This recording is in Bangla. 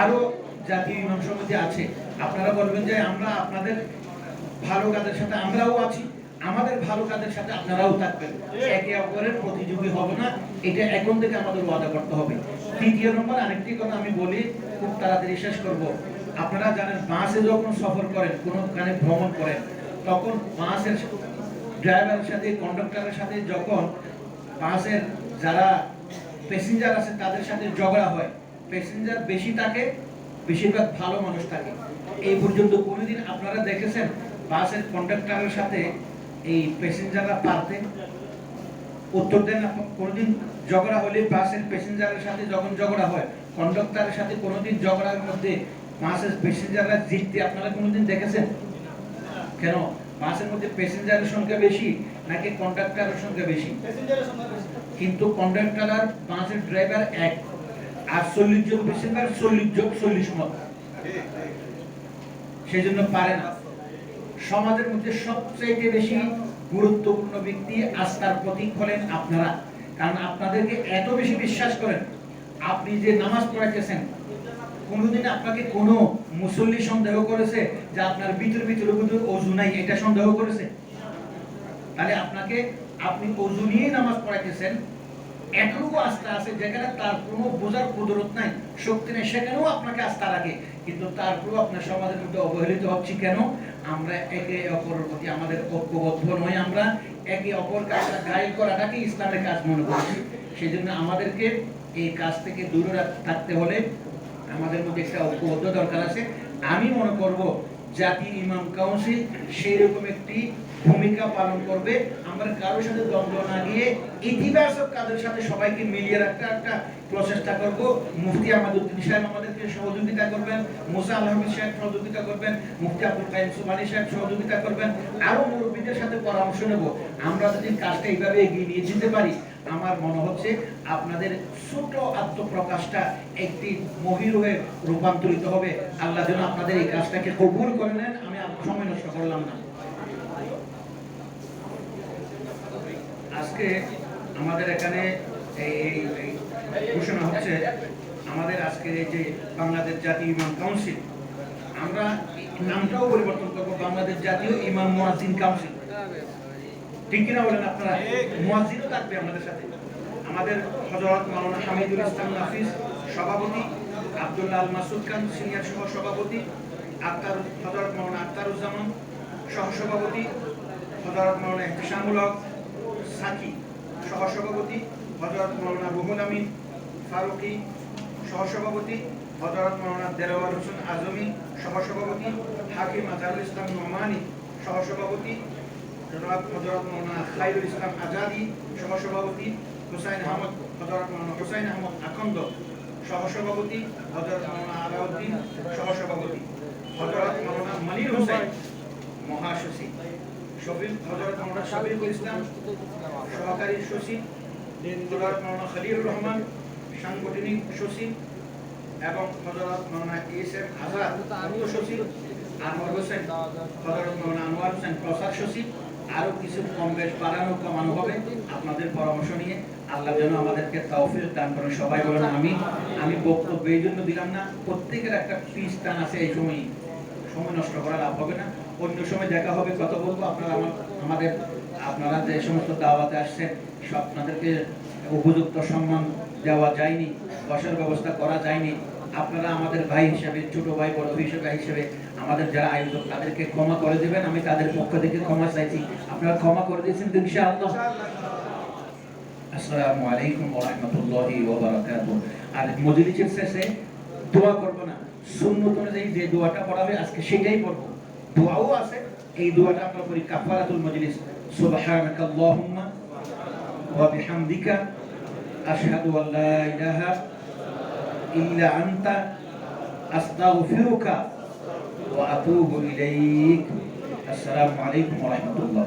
আরও জাতীয় ইমাম সমিতি আছে। আপনারা বলবেন যে আমরা আপনাদের ভালো কাজের সাথে আমরাও আছি, আমাদের ভালো কাজের সাথে আপনারাও থাকবেন। একে অপরের প্রতিযোগী হবে না, এটা এখন থেকে আমাদের ওয়াদা করতে হবে। তৃতীয় নম্বর, আরেকটি কথা আমি বলি, খুব তাড়াতাড়ি শেষ করব। আপনারা জানেন, বাসে যখন সফর করেন কোনো কানে ভ্রমণ করেন, তখন বাসের ড্রাইভারের সাথে, কন্ডাক্টরের সাথে যখন বাসের যারা প্যাসেঞ্জার আছে, তাদের সাথে ঝগড়া হয়। প্যাসেঞ্জার বেশি থাকে বেশিরভাগ ভালো মানুষ থাকে। এই পর্যন্ত কোনোদিন আপনারা দেখেছেন বাসের কন্ডাক্টরের সাথে এই প্যাসেঞ্জাররা পারতেন? উত্তর দেন কোনোদিন ঝগড়া হলে বাসের প্যাসেঞ্জারের সাথে যখন ঝগড়া হয় কন্ডাক্টরের সাথে কোনোদিন ঝগড়ার মধ্যে বাসের প্যাসেঞ্জাররা জিততে আপনারা কোনোদিন দেখেছেন? কেন? বাসের মধ্যে প্যাসেঞ্জারের সংখ্যা বেশি নাকি কন্ডাক্টরের সংখ্যা বেশি? কিন্তু কন্ডাক্টর আর বাসের ড্রাইভার এক। আর চল্লিশ প্যাসেঞ্জার চল্লিশ জন চল্লিশ মত। সেই জন্য পারে না। সমাজের মধ্যে সবচেয়ে বেশি গুরুত্বপূর্ণ ব্যক্তি আস্থার প্রতীক হলেন আপনারা। কারণ আপনাদেরকে এত বেশি বিশ্বাস করেন। আপনি যে নামাজ পড়াইতেছেন, কোনোদিন আপনাকে কোনো মুসল্লি সন্দেহ করেছে যে আপনার ভিতর ভিতরে ভিতরে অজু নাই, এটা সন্দেহ করেছে? তাহলে আপনাকে, আপনি অজু নিয়ে নামাজ পড়াইতেছেন এতটুকু আস্থা আছে যেখানে তার কোনো বোঝার কুদরত নাই। শক্তি নেই, সেখানেও আপনাকে আস্থা রাখে। কিন্তু তারপরেও আপনার সমাজের মধ্যে অবহেলিত হচ্ছি কেন? আমরা একে অপরের প্রতি আমাদের ঐক্যবদ্ধ নয় আমরা। একে অপরকে আমরা গায়ে করাটাকে ইসলামের কাজ মনে করছি। সেই জন্য আমাদেরকে এই কাজ থেকে দূরে থাকতে হলে আমাদের মধ্যে একটা ঐক্যবদ্ধ দরকার আছে। আমি মনে করব জাতীয় ইমাম কাউন্সিল সেই রকম একটি ভূমিকা পালন করবে। আমরা কারোর সাথে দ্বন্দ্ব না গিয়ে ইতিবাচক কাজের সাথে সবাইকে মিলিয়ে রাখতে একটা প্রচেষ্টা করব। মুফতি আমাদুদ্দিন সাহেব আমাদেরকে সহযোগিতা করবেন, মুসা আলহামিদ সাহেব সহযোগিতা করবেন, মুফতি আব্দুল কাইম সুবানি সাহেব সহযোগিতা করবেন, আরও মুরব্বীদের সাথে পরামর্শ নেব। আমরা যদি কাজটা এইভাবে এগিয়ে নিয়ে যেতে পারি, আমার মনে হচ্ছে আপনাদের ছোট আত্মপ্রকাশটা একটি মহিরূহে রূপান্তরিত হবে। আল্লাহ যেন আপনাদের এই কাজটাকে কবুল করে নেন, আমি সময় নষ্ট করলাম না। আজকে আমাদের এখানে এই ঘোষণা হচ্ছে, আমাদের আজকে এই যে বাংলাদেশ জাতীয় ইমাম কাউন্সিল, আমরা নামটাও পরিবর্তন করব, বাংলাদেশ জাতীয় ইমাম মুয়াজ্জিন কাউন্সিল। ঠিক কিনা বলেন আপনারা? মুয়াজ্জিনও থাকবে আমাদের সাথে। আমাদের হযরত মাওলানা হামিদুল ইসলাম নাফিস সভাপতি, আব্দুল্লাহ আল মাসুদ খান সিনিয়র সহ সভাপতি আক্তার, হযরত মাওলানা আক্তারুজ্জামান সহ সভাপতি হযরত মাওলানা ইহতিসামুল হক সাকি সহ সভাপতি হযরত মাওলানা রুহুল আমিন ফারুকি সহ সভাপতি হযরত মাওলানা দেলাওয়ার হোসেন আজমি সহ সভাপতি হাকিম আজহারুল ইসলাম নোমানি সহ সভাপতি জনাব হযরত মাওলানা খায়রুল ইসলাম আজাদি, সহসভাপতি হুসাইন আহমদ হযরত মাওলানা হুসাইন আহমদ আকন্দ, সহসভাপতি হযরত মাওলানা আলাউদ্দিন, সহসভাপতি হযরত মাওলানা মনির হোসেন, মহাসচিব। সহকারী সচিব রহমান, সাংগঠনিক সচিব এবং মাওলানা এস অর্থ সচিব, আনোয়ার হোসেন মাওলানা আনোয়ার হোসেন সচিব আরও কিছু কম বেশ বাড়ানো কমানো হবে। আপনাদের পরামর্শ নিয়ে আল্লাহ যেন আমাদেরকে তৌফিক দান করেন। সবাই বলেন আমি আমি বক্তব্য এই জন্য দিলাম না, প্রত্যেকের একটা পিস টান আছে, এই সময়ই সময় নষ্ট করা লাভ হবে না। অন্য সময় দেখা হবে, কথা বলব। আপনারা আমাদের, আপনারা যে সমস্ত দাওয়াতে আসছেন আপনাদেরকে উপযুক্ত সম্মান দেওয়া যায়নি, বসার ব্যবস্থা করা যায়নি। আপনারা আমাদের ভাই হিসেবে, ছোট ভাই, বড় হিসেবে হিসেবে আমাদের যারা আয়োজক, তাদেরকে ক্ষমা করে দেবেন। আমি তাদের পক্ষ থেকে ক্ষমা চাইছি। আপনারা ক্ষমা করে দিয়েছেন ইনশাআল্লাহ। আসসালামু আলাইকুম ওয়া রাহমাতুল্লাহি ওয়া বারাকাতুহু আর মজলিসের শেষে দোয়া করব না, সুন্নত অনুযায়ী যে দোয়াটা পড়া হবে আজকে সেটাই পড়ব। দোয়াও আছে এই দোয়াটা আমরা করি কাফারাতুল মজলিস সুবহানাকা আল্লাহুম্মা ওয়া বিহামদিকা আশহাদু আল লা ইলাহা ইল্লা আনতা আস্তাগফিরুকা ওয়া আতুবু ইলাইক আসসালামু আলাইকুম ওয়া রাহমাতুল্লাহ